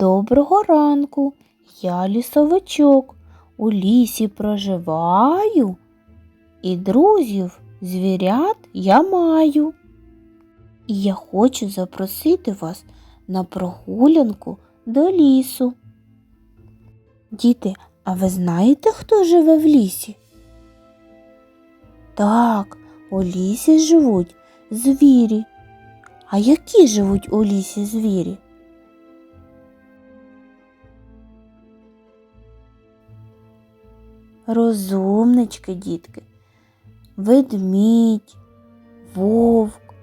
Доброго ранку, я лісовичок. У лісі проживаю, і друзів, звірят я маю. І я хочу запросити вас на прогулянку до лісу. Діти, а ви знаєте, хто живе в лісі? Так, у лісі живуть звірі. А які живуть у лісі звірі? Розумнички, дітки, ведмідь, вовк,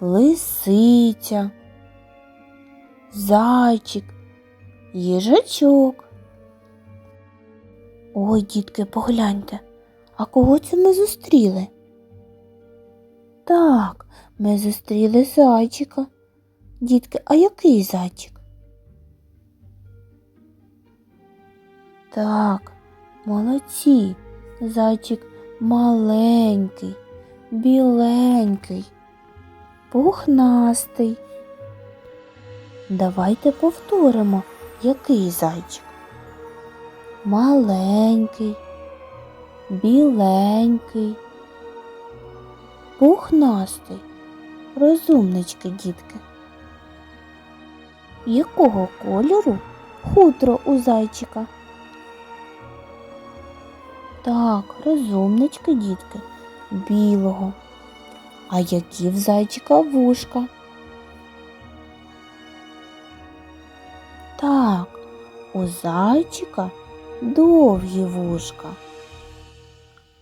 лисиця, зайчик, їжачок. Ой, дітки, погляньте, а кого це ми зустріли? Так, ми зустріли зайчика. Дітки, а який зайчик? Так, молодці. Зайчик маленький, біленький, пухнастий. Давайте повторимо, який зайчик. Маленький, біленький, пухнастий, розумнички, дітки. Якого кольору хутро у зайчика? Так, розумнички, дітки, білого. А які в зайчика вушка? Так, у зайчика довгі вушка.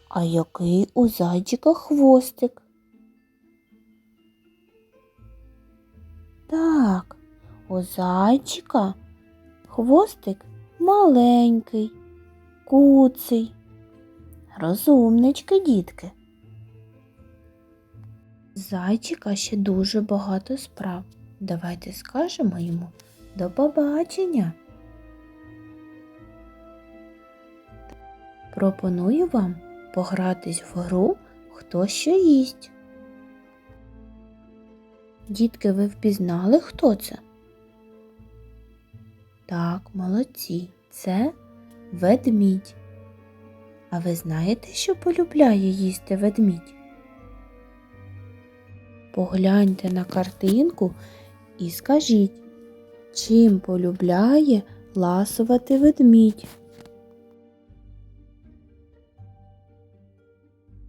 А який у зайчика хвостик? Так, у зайчика хвостик маленький, куций. Розумнички, дітки. Зайчика ще дуже багато справ. Давайте скажемо йому до побачення. Пропоную вам погратись в гру Хто що їсть. Дітки, ви впізнали, хто це? Так, молодці, це ведмідь. А ви знаєте, що полюбляє їсти ведмідь? Погляньте на картинку і скажіть, чим полюбляє ласувати ведмідь?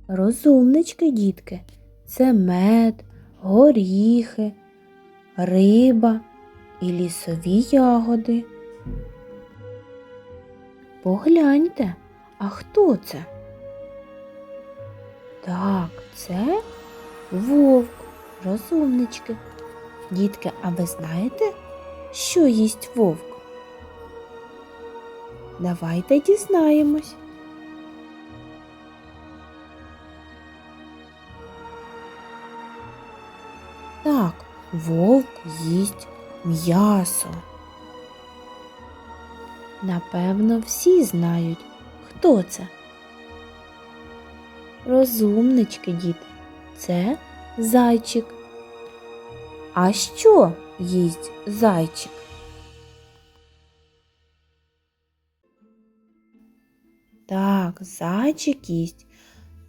Розумнички, дітки, це мед, горіхи, риба і лісові ягоди. Погляньте, а хто це? Так, це вовк, розумнички. Дітки, а ви знаєте, що їсть вовк? Давайте дізнаємось. Так, вовк їсть м'ясо. Напевно, всі знають, хто це. Розумнички, діти, це зайчик. А що їсть зайчик? Так, зайчик їсть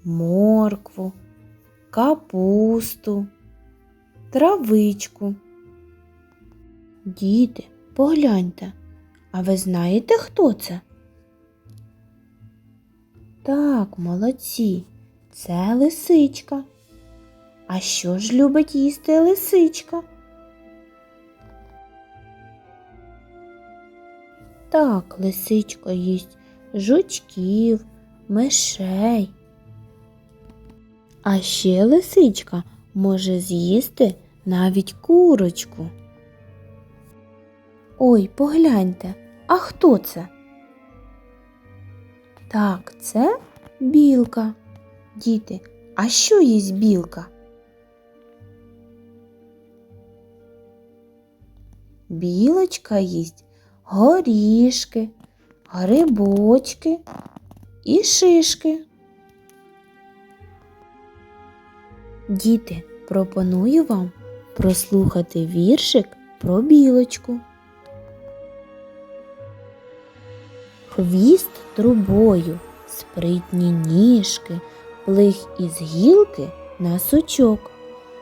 моркву, капусту, травичку. Діти, погляньте, а ви знаєте, хто це? Так, молодці, це лисичка. А що ж любить їсти лисичка? Так, лисичка їсть жучків, мишей. А ще лисичка може з'їсти навіть курочку. Ой, погляньте, а хто це? Так, це білка. Діти, а що їсть білка? Білочка їсть горішки, грибочки і шишки. Діти, пропоную вам прослухати віршик про білочку. Хвіст трубою, спритні ніжки, плих із гілки на сучок.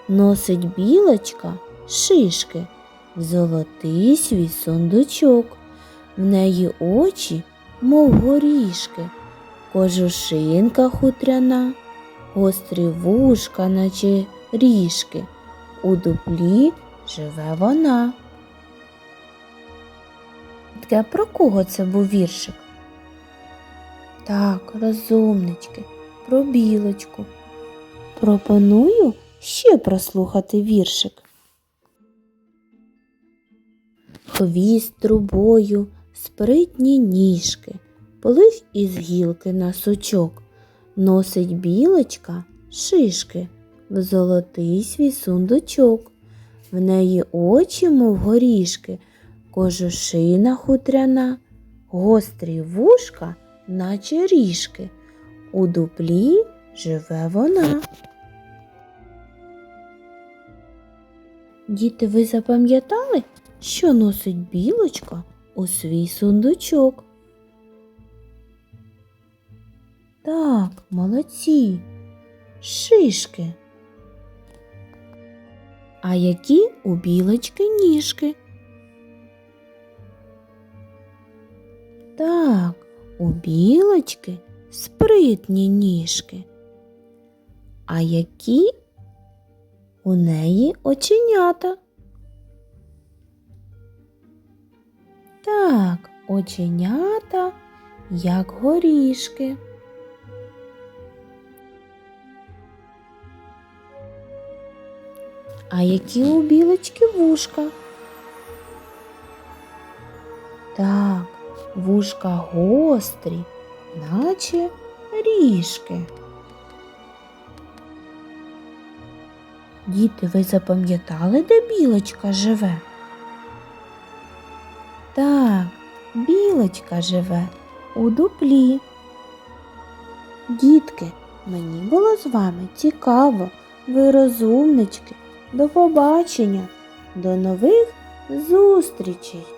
Носить білочка шишки, в золотий свій сундучок. В неї очі, мов горішки, кожушинка хутряна, гострі вушка, наче ріжки. У дуплі живе вона. Про кого це був віршик? Так, розумнички, про білочку. Пропоную ще прослухати віршик. Хвіст трубою, спритні ніжки, плих із гілки на сучок, носить білочка шишки, в золотий свій сундучок. В неї очі, мов горішки, кожушина хутряна, гострі вушка, наче ріжки. У дуплі живе вона. Діти, ви запам'ятали, що носить білочка у свій сундучок? Так, молодці, шишки. А які у білочки ніжки? У білочки спритні ніжки. А які у неї оченята? Так, оченята, як горішки. А які у білочки вушка? Так, вушка гострі, наче ріжки. Діти, ви запам'ятали, де білочка живе? Так, білочка живе у дуплі. Дітки, мені було з вами цікаво, ви розумнички. До побачення, до нових зустрічей!